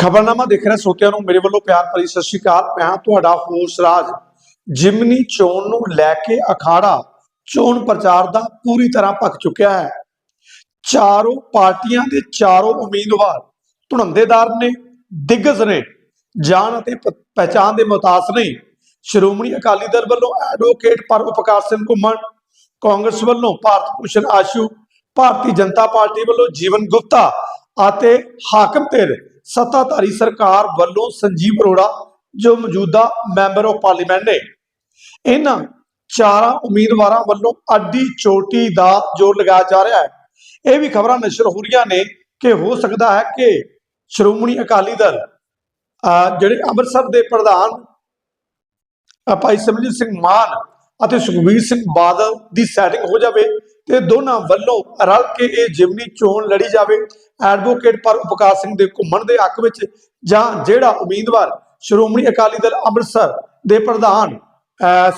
ਖਬਰਨਾਮਾ ਦੇਖ ਰਹੇ ਸਰੋਤਿਆਂ ਨੂੰ, ਮੇਰੇ ਵੱਲੋਂ ਪਿਆਰ ਭਰੀ ਸਤਿ ਸ਼੍ਰੀ ਅਕਾਲ। ਮੈਂ ਤੁਹਾਡਾ ਹੋਸ ਰਾਜ। ਜਿਮਨੀ ਚੋਣ ਨੂੰ ਲੈ ਕੇ ਅਖਾੜਾ ਚੋਣ ਪ੍ਰਚਾਰ ਦਾ ਪੂਰੀ ਤਰ੍ਹਾਂ ਭਖ ਚੁੱਕਿਆ ਹੈ। ਚਾਰੋਂ ਪਾਰਟੀਆਂ ਦੇ ਚਾਰੋਂ ਉਮੀਦਵਾਰ ਧੁਨੰਦੇਦਾਰ ਨੇ, ਦਿੱਗਜ ਨੇ ਜਾਣ ਅਤੇ ਪ- ਪਹਿਚਾਣ ਦੇ ਮੁਤਾਸ ਨੇ। ਸ਼੍ਰੋਮਣੀ ਅਕਾਲੀ ਦਲ ਵੱਲੋਂ ਐਡਵੋਕੇਟ ਪਰ ਉਪਕਾਰ ਸਿੰਘ ਘੁੰਮਣ, ਕਾਂਗਰਸ ਵੱਲੋਂ ਭਾਰਤ ਭੂਸ਼ਣ ਆਸ਼ੂ, ਭਾਰਤੀ ਜਨਤਾ ਪਾਰਟੀ ਵੱਲੋਂ ਜੀਵਨ ਗੁਪਤਾ ਅਤੇ ਹਾਕਮ ਧਿਰ ਸੱਤਾਧਾਰੀ ਸਰਕਾਰ ਵੱਲੋਂ ਸੰਜੀਵ ਅਰੋੜਾ, ਜੋ ਮੌਜੂਦਾ ਮੈਂਬਰ ਆਫ ਪਾਰਲੀਮੈਂਟ ਨੇ, ਇਹਨਾਂ ਚਾਰਾਂ ਉਮੀਦਵਾਰਾਂ ਵੱਲੋਂ ਅੱਡੀ ਚੋਟੀ ਦਾ ਜ਼ੋਰ ਲਗਾਇਆ ਜਾ ਰਿਹਾ ਹੈ। ਇਹ ਵੀ ਖਬਰਾਂ ਨਸ਼ਰ ਹੋ ਰਹੀਆਂ ਨੇ ਕਿ ਹੋ ਸਕਦਾ ਹੈ ਕਿ ਸ਼੍ਰੋਮਣੀ ਅਕਾਲੀ ਦਲ, ਅਹ, ਜਿਹੜੇ ਅੰਮ੍ਰਿਤਸਰ ਦੇ ਪ੍ਰਧਾਨ ਭਾਈ ਸਿਮਰਜੀਤ ਸਿੰਘ ਮਾਨ ਅਤੇ ਸੁਖਬੀਰ ਸਿੰਘ ਬਾਦਲ ਦੀ ਸੈਟਿੰਗ ਹੋ ਜਾਵੇ ਤੇ ਦੋਨਾਂ ਵੱਲੋਂ ਰਲ ਕੇ ਇਹ ਜਿਮਨੀ ਚੋਣ ਲੜੀ ਜਾਵੇ। ਐਡਵੋਕੇਟ ਪਰ ਉਪਕਾਰ ਸਿੰਘ ਦੇ ਘੁੰਮਣ ਦੇ ਹੱਕ ਵਿੱਚ ਜਾਂ ਜਿਹੜਾ ਉਮੀਦਵਾਰ ਸ਼੍ਰੋਮਣੀ ਅਕਾਲੀ ਦਲ ਅੰਮ੍ਰਿਤਸਰ ਦੇ ਪ੍ਰਧਾਨ ਅਹ,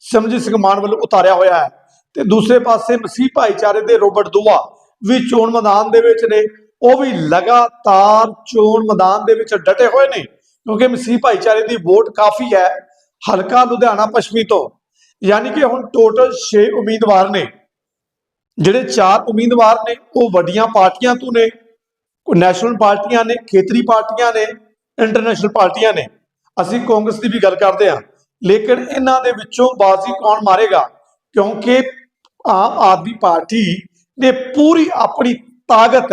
ਸਿਮਰਜੀਤ ਸਿੰਘ ਮਾਨ ਵੱਲੋਂ ਉਤਾਰਿਆ ਹੋਇਆ ਹੈ। ਤੇ ਦੂਸਰੇ ਪਾਸੇ ਮਸੀਹ ਭਾਈਚਾਰੇ ਦੇ ਰੋਬਰਟ ਦੁਆ ਵੀ ਚੋਣ ਮੈਦਾਨ ਦੇ ਵਿੱਚ ਨੇ। ਉਹ ਵੀ ਲਗਾਤਾਰ ਚੋਣ ਮੈਦਾਨ ਦੇ ਵਿੱਚ ਡਟੇ ਹੋਏ ਨੇ ਕਿਉਂਕਿ ਮਸੀਹ ਭਾਈਚਾਰੇ ਦੀ ਵੋਟ ਕਾਫੀ ਹੈ। ਹਲਕਾ ਲੁਧਿਆਣਾ ਪੱਛਮੀ ਤੋਂ ਯਾਨੀ ਕਿ ਹੁਣ ਟੋਟਲ 6 ਉਮੀਦਵਾਰ ਨੇ। ਜਿਹੜੇ 4 ਉਮੀਦਵਾਰ ਨੇ, ਉਹ ਵੱਡੀਆਂ ਪਾਰਟੀਆਂ ਤੋਂ ਨੇ ਨੈਸ਼ਨਲ ਪਾਰਟੀਆਂ ਨੇ, ਖੇਤਰੀ ਪਾਰਟੀਆਂ ਨੇ ਇੰਟਰਨੈਸ਼ਨਲ ਪਾਰਟੀਆਂ ਨੇ। ਅਸੀਂ ਕਾਂਗਰਸ ਦੀ ਵੀ ਗੱਲ ਕਰਦੇ ਹਾਂ। ਲੇਕਿਨ ਇਹਨਾਂ ਦੇ ਵਿੱਚੋਂ ਬਾਜ਼ੀ ਕੌਣ ਮਾਰੇਗਾ? ਕਿਉਂਕਿ ਆਮ ਆਦਮੀ ਪਾਰਟੀ ਨੇ ਪੂਰੀ ਆਪਣੀ ਤਾਕਤ,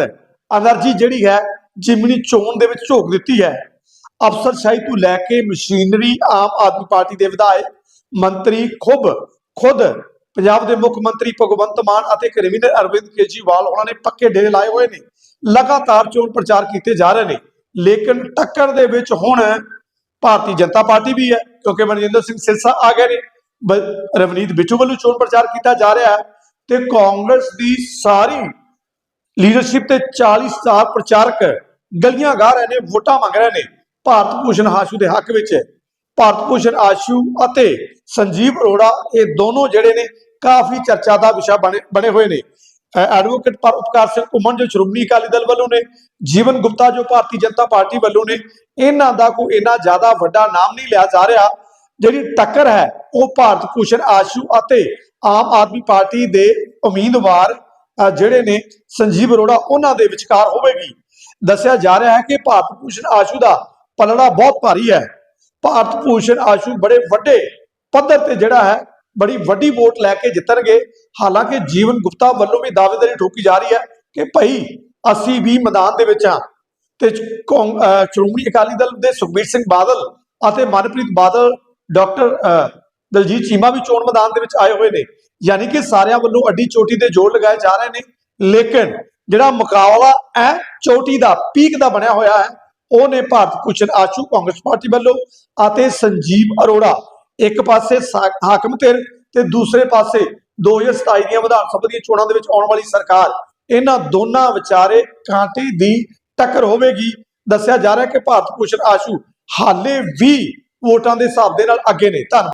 એનર્ਜੀ ਜਿਹੜੀ ਹੈ, ਜਿਮਨੀ ਚੋਣ ਦੇ ਵਿੱਚ ਝੋਕ ਦਿੱਤੀ ਹੈ। ਅਫਸਰਸ਼ਾਹੀ ਤੋਂ ਲੈ ਕੇ ਮਸ਼ੀਨਰੀ ਆਮ ਆਦਮੀ ਪਾਰਟੀ ਦੇ ਵਿਧਾਇਕ ਮੰਤਰੀ ਖੁਦ ਖੁਦ ਪੰਜਾਬ ਦੇ ਮੁੱਖ ਮੰਤਰੀ ਭਗਵੰਤ ਮਾਨ ਅਤੇ ਕ੍ਰਿਮੀਨਲ ਅਰਵਿੰਦ ਕੇਜੀਵਾਲ ਉਹਨਾਂ ਨੇ ਪੱਕੇ ਡੇਰੇ ਲਾਏ ਹੋਏ ਨੇ। ਲਗਾਤਾਰ ਚੋਣ ਪ੍ਰਚਾਰ ਕੀਤੇ ਜਾ ਰਹੇ ਨੇ। ਲੇਕਿਨ ਟੱਕਰ ਦੇ ਵਿੱਚ ਹੁਣ ਭਾਰਤੀ ਜਨਤਾ ਪਾਰਟੀ ਵੀ ਹੈ, ਕਿਉਂਕਿ ਮਨਜਿੰਦਰ ਸਿੰਘ ਸਿਰਸਾ ਆ ਗਏ ਨੇ। ਰਵਨੀਤ ਬਿੱਟੂ ਵੱਲੋਂ ਚੋਣ ਪ੍ਰਚਾਰ ਕੀਤਾ ਜਾ ਰਿਹਾ ਹੈ ਤੇ ਕਾਂਗਰਸ ਦੀ ਸਾਰੀ ਲੀਡਰਸ਼ਿਪ ਤੇ 40 ਸਟਾਰ ਪ੍ਰਚਾਰਕ ਗਲੀਆਂ ਗਾ ਰਹੇ ਨੇ, ਵੋਟਾਂ ਮੰਗ ਰਹੇ ਨੇ। ਭਾਰਤ ਭੂਸ਼ਣ ਆਸ਼ੂ ਦੇ ਹੱਕ ਵਿੱਚ ਭਾਰਤ ਭੂਸ਼ਣ, ਆਸ਼ੂ ਅਤੇ ਸੰਜੀਵ ਅਰੋੜਾ, ਇਹ ਦੋਨੋਂ ਜਿਹੜੇ ਨੇ ਕਾਫੀ ਚਰਚਾ ਦਾ ਵਿਸ਼ਾ ਬਣੇ ਬਣੇ ਹੋਏ ਨੇ। ਐਡਵੋਕੇਟ ਪਰ ਉਪਕਾਰ ਸਿੰਘ ਘੁੰਮਣ ਜੋ ਸ਼੍ਰੋਮਣੀ ਅਕਾਲੀ ਦਲ ਵੱਲੋਂ ਨੇ, ਜੀਵਨ ਗੁਪਤਾ ਜੋ ਭਾਰਤੀ ਜਨਤਾ ਪਾਰਟੀ ਵੱਲੋਂ ਨੇ, ਇਹਨਾਂ ਦਾ ਕੋਈ ਇੰਨਾ ਜ਼ਿਆਦਾ ਵੱਡਾ ਨਾਮ ਨਹੀਂ ਲਿਆ ਜਾ ਰਿਹਾ। ਜਿਹੜੀ ਟੱਕਰ ਹੈ, ਉਹ ਭਾਰਤ ਭੂਸ਼ਣ, ਆਸ਼ੂ ਅਤੇ ਆਮ ਆਦਮੀ ਪਾਰਟੀ ਦੇ ਉਮੀਦਵਾਰ ਜਿਹੜੇ ਨੇ ਸੰਜੀਵ ਅਰੋੜਾ, ਉਹਨਾਂ ਦੇ ਵਿਚਕਾਰ ਹੋਵੇਗੀ। ਦੱਸਿਆ ਜਾ ਰਿਹਾ ਹੈ ਕਿ ਭਾਰਤ ਭੂਸ਼ਣ, ਆਸ਼ੂ ਦਾ ਪਲੜਾ ਬਹੁਤ ਭਾਰੀ ਹੈ। ਭਾਰਤ ਭੂਸ਼ਣ ਆਸ਼ੂ ਬੜੇ ਵੱਡੇ ਪੱਧਰ ਤੇ ਜਿਹੜਾ ਹੈ ਬੜੀ ਵੱਡੀ ਵੋਟ ਲੈ ਕੇ ਜਿੱਤਣਗੇ। ਹਾਲਾਂਕਿ ਜੀਵਨ ਗੁਪਤਾ ਵੱਲੋਂ ਵੀ ਦਾਅਵੇਦਾਰੀ ਠੋਕੀ ਜਾ ਰਹੀ ਹੈ ਕਿ ਭਾਈ ਅਸੀਂ ਵੀ ਮੈਦਾਨ ਦੇ ਵਿੱਚ ਹਾਂ। ਤੇ ਸ਼੍ਰੋਮਣੀ ਅਕਾਲੀ ਦਲ ਦੇ ਸੁਖਬੀਰ ਸਿੰਘ ਬਾਦਲ ਅਤੇ ਮਨਪ੍ਰੀਤ ਬਾਦਲ ਡਾਕਟਰ ਅਹ, ਦਲਜੀਤ ਚੀਮਾ ਵੀ ਚੋਣ ਮੈਦਾਨ ਦੇ ਵਿੱਚ ਆਏ ਹੋਏ ਨੇ। ਯਾਨੀ ਕਿ ਸਾਰਿਆਂ ਵੱਲੋਂ ਅੱਡੀ ਚੋਟੀ ਦੇ ਜੋੜ ਲਗਾਏ ਜਾ ਰਹੇ ਨੇ। ਲੇਕਿਨ ਜਿਹੜਾ ਮੁਕਾਬਲਾ ਹੈ ਚੋਟੀ ਦਾ ਪੀਕ ਦਾ ਬਣਿਆ ਹੋਇਆ ਹੈ। ਉਹ ਨੇ ਭਾਰਤ ਭੂਸ਼ਣ ਆਸ਼ੂ ਕਾਂਗਰਸ ਪਾਰਟੀ ਵੱਲੋਂ ਅਤੇ ਸੰਜੀਵ ਅਰੋੜਾ ਇੱਕ ਪਾਸੇ ਹਾਕਮ ਧਿਰ ਤੇ ਦੂਸਰੇ ਪਾਸੇ 2027 ਦੀਆਂ ਵਿਧਾਨ ਸਭਾ ਦੀਆਂ ਚੋਣਾਂ ਦੇ ਵਿੱਚ ਆਉਣ ਵਾਲੀ ਸਰਕਾਰ, ਇਹਨਾਂ ਦੋਨਾਂ ਵਿਚਾਰੇ ਕਾਂਟੇ ਦੀ ਟੱਕਰ ਹੋਵੇਗੀ। ਦੱਸਿਆ ਜਾ ਰਿਹਾ ਹੈ ਕਿ ਭਾਰਤ ਭੂਸ਼ਣ ਆਸ਼ੂ ਹਾਲੇ ਵੀ ਵੋਟਾਂ ਦੇ ਹਿਸਾਬ ਦੇ ਨਾਲ ਅੱਗੇ ਨੇ। ਧੰਨਵਾਦ।